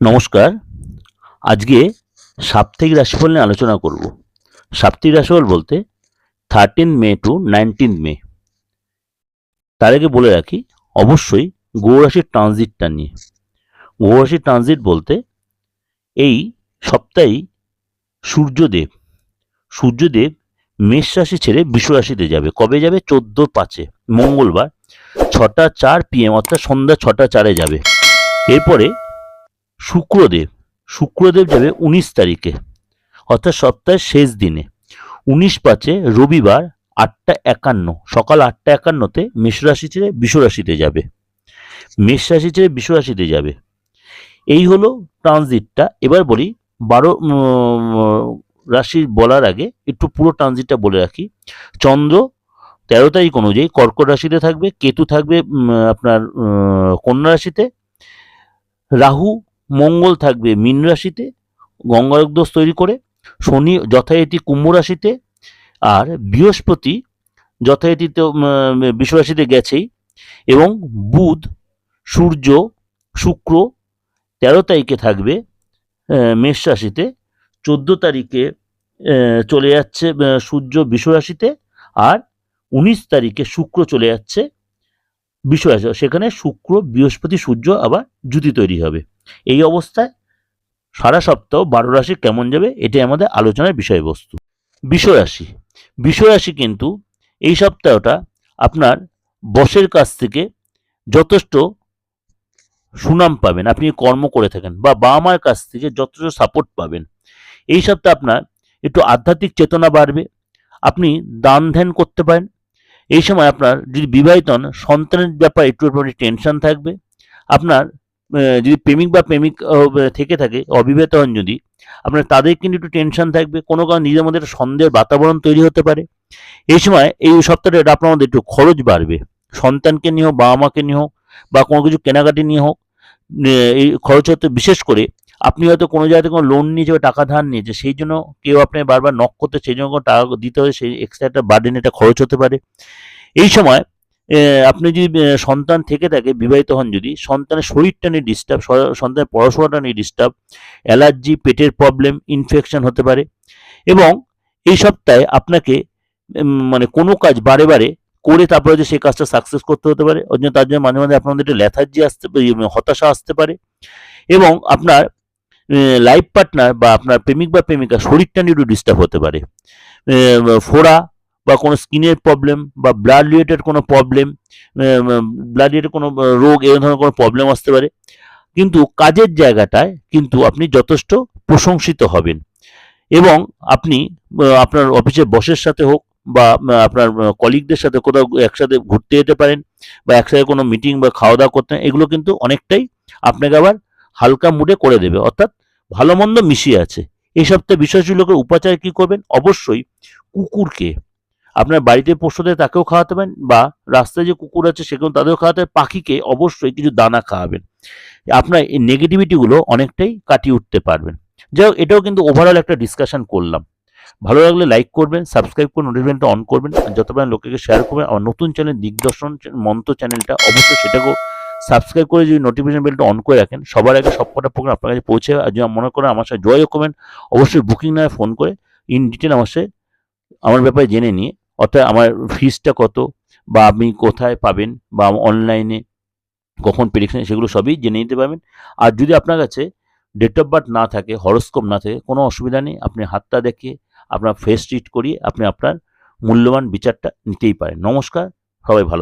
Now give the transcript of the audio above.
নমস্কার। আজকে সাপ্তাহিক রাশিফল নিয়ে আলোচনা করব। সাপ্তাহিক রাশিফল বলতে thirteen May to nineteen May. তার আগে বলে রাখি, অবশ্যই গৌরাশির ট্রানজিটটা নিয়ে। গৌরাশির ট্রানজিট বলতে এই সপ্তাহেই সূর্যদেব। সূর্যদেব মেষ রাশি ছেড়ে বিশ্ব রাশিতে যাবে। কবে যাবে? চোদ্দ পাঁচে, মঙ্গলবার। ছটা চার পিএম অর্থাৎ সন্ধ্যা ছটা চারে যাবে। এরপরে শুক্রদেব শুক্রদেব যাবে উনিশ তারিখে, অর্থাৎ সপ্তাহের শেষ দিনে। উনিশ পাঁচে রবিবার আটটা একান্ন, সকাল আটটা একান্নতে মেষ রাশি ছেড়ে বিষ রাশিতে যাবে। মেষরাশি ছেড়ে বিষ রাশিতে যাবে। এই হলো ট্রানজিটটা। এবার বলি, বারো রাশি বলার আগে একটু পুরো ট্রানজিটটা বলে রাখি। চন্দ্র তেরো তারিখ অনুযায়ী কর্কট রাশিতে থাকবে, কেতু থাকবে আপনার কন্যা রাশিতে। রাহু মঙ্গল থাকবে মীন রাশিতে গঙ্গারক দোষ তৈরি করে, শনি যথারীতি কুম্ভ রাশিতে, আর বৃহস্পতি যথারীতিতে বিশ্ব রাশিতে গেছেই, এবং বুধ, সূর্য, শুক্র তেরো তারিখে থাকবে মেষ রাশিতে, চোদ্দ তারিখে চলে যাচ্ছে সূর্য বিশ্ব রাশিতে, আর উনিশ তারিখে শুক্র চলে যাচ্ছে বিশ্ব রাশি সেখানে শুক্র, বৃহস্পতি, সূর্য আবার জুতি তৈরি হবে। এই অবস্থায় সারা সপ্তাহ বারো রাশি কেমন যাবে? এটাই আমাদের আলোচনার বিষয়বস্তু। বিশ্বরাশি বিশ্বরাশি কিন্তু এই সপ্তাহটা আপনার বসের কাছ থেকে যথেষ্ট সুনাম পাবেন। আপনি কর্ম করে থাকেন বা বাবা মার কাছ থেকে যথেষ্ট সাপোর্ট পাবেন। এই সপ্তাহে আপনার একটু আধ্যাত্মিক চেতনা বাড়বে। আপনি দান ধ্যান করতে পারেন। এই সময় আপনার যদি বিবাহিত হন, সন্তানের ব্যাপারে একটু একটু টেনশন থাকবে। আপনার যদি প্রেমিক বা প্রেমিক থেকে থাকে, অবিবাহিত হন যদি, আপনার তাদের কিন্তু একটু টেনশন থাকবে। কোনো কারণ নিজের মধ্যে একটা সন্দেহের বাতাবরণ তৈরি হতে পারে। এই সময় এই সপ্তাহটা আপনার মধ্যে একটু খরচ বাড়বে। সন্তানকে নিয়ে হোক বাবা মাকে নিয়ে হোক, বা কোনো কিছু কেনাকাটি নিয়ে হোক এই খরচ হতে বিশেষ করে আপনি হয়তো কোনো জায়গাতে কোনো লোন নিয়েছে বা টাকা ধার নিয়েছে, সেই জন্য কেউ আপনি বারবার নক করতে, সেই জন্য কোনো টাকা দিতে হবে সেই এক্সট্রা একটা বার্ডেন এটা খরচ হতে পারে। এই সময় আপনি যদি সন্তান থেকে থাকে, বিবাহিত হন যদি, সন্তানের শরীরটা নিয়ে ডিস্টার্ব সন্তানের পড়াশোনাটা নিয়ে ডিস্টার্ব অ্যালার্জি পেটের প্রবলেম ইনফেকশন হতে পারে। এবং এই সপ্তাহে আপনাকে মানে কোনো কাজ বারে বারে করে তারপরে যে সেই কাজটা সাকসেস করতে হতে পারে ওই জন্য তার জন্য মাঝে মাঝে মধ্যে একটা ল্যাথার্জি আসতে হতাশা আসতে পারে। এবং আপনার লাইফ পার্টনার বা আপনার প্রেমিক বা প্রেমিকা শরীরটা নিয়ে একটু ডিস্টার্ব হতে পারে। ফোড়া বা কোনো স্কিনের প্রবলেম বা ব্লাড রিলেটেড কোনো প্রবলেম ব্লাড রিলেটেড কোনো রোগ এই ধরনের কোনো প্রবলেম আসতে পারে। কিন্তু কাজের জায়গাটায় কিন্তু আপনি যথেষ্ট প্রশংসিত হবেন। এবং আপনি আপনার অফিসের বসের সাথে হোক বা আপনার কলিগদের সাথে কোথাও একসাথে ঘুরতে যেতে পারেন বা একসাথে কোনো মিটিং বা খাওয়া দাওয়া করতে এগুলো কিন্তু অনেকটাই আপনাকে আবার হালকা মুডে করে দেবে, অর্থাৎ ভালো মন্দ মিশিয়ে আছে। এই সপ্তাহে লোকের উপাচার কি করবেন? অবশ্যই কুকুরকে। আপনার বাড়িতে দেয় তাকেও খাওয়াতে পারেন বা রাস্তায় যে কুকুর আছে সেগুলো তাদেরও খাওয়াতে পাখিকে অবশ্যই কিছু দানা খাওয়াবেন। আপনার এই নেগেটিভিটিগুলো অনেকটাই কাটিয়ে উঠতে পারবেন। যাই হোক, এটাও কিন্তু ওভারঅল একটা ডিসকাশন করলাম। ভালো লাগলে লাইক করবেন সাবস্ক্রাইব করে নোটিফিকেশনটা অন করবেন। আর যত পারেন লোকেকে শেয়ার করবেন, আমার নতুন চ্যানেল দিগদর্শন মন্ত্র চ্যানেলটা অবশ্যই সেটাকেও সাবস্ক্রাইব করে যদি নোটিফিকেশন বেলটা অন করে রাখেন, সবার আগে সব কটা প্রোগ্রাম আপনার কাছে পৌঁছে আর যদি মনে করেন আমার সাথে জয় করবেন, অবশ্যই বুকিং না ফোন করে ইন ডিটেল আমার সাথে আমার ব্যাপারে জেনে নিয়ে, অর্থাৎ আমার ফিসটা কত, বা আপনি কোথায় পাবেন, বা অনলাইনে কখন প্রেডিকশন সেগুলো সবই জেনে নিতে পারবেন। আর যদি আপনার কাছে ডেট অফ বার্থ না থাকে হরস্কোপ না থাকে, কোনো অসুবিধা নেই, আপনি হাতটা দেখিয়ে আপনার ফেস ট্রিট করিয়ে আপনি আপনার মূল্যবান বিচারটা নিতেই পারেন। নমস্কার, সবাই ভালো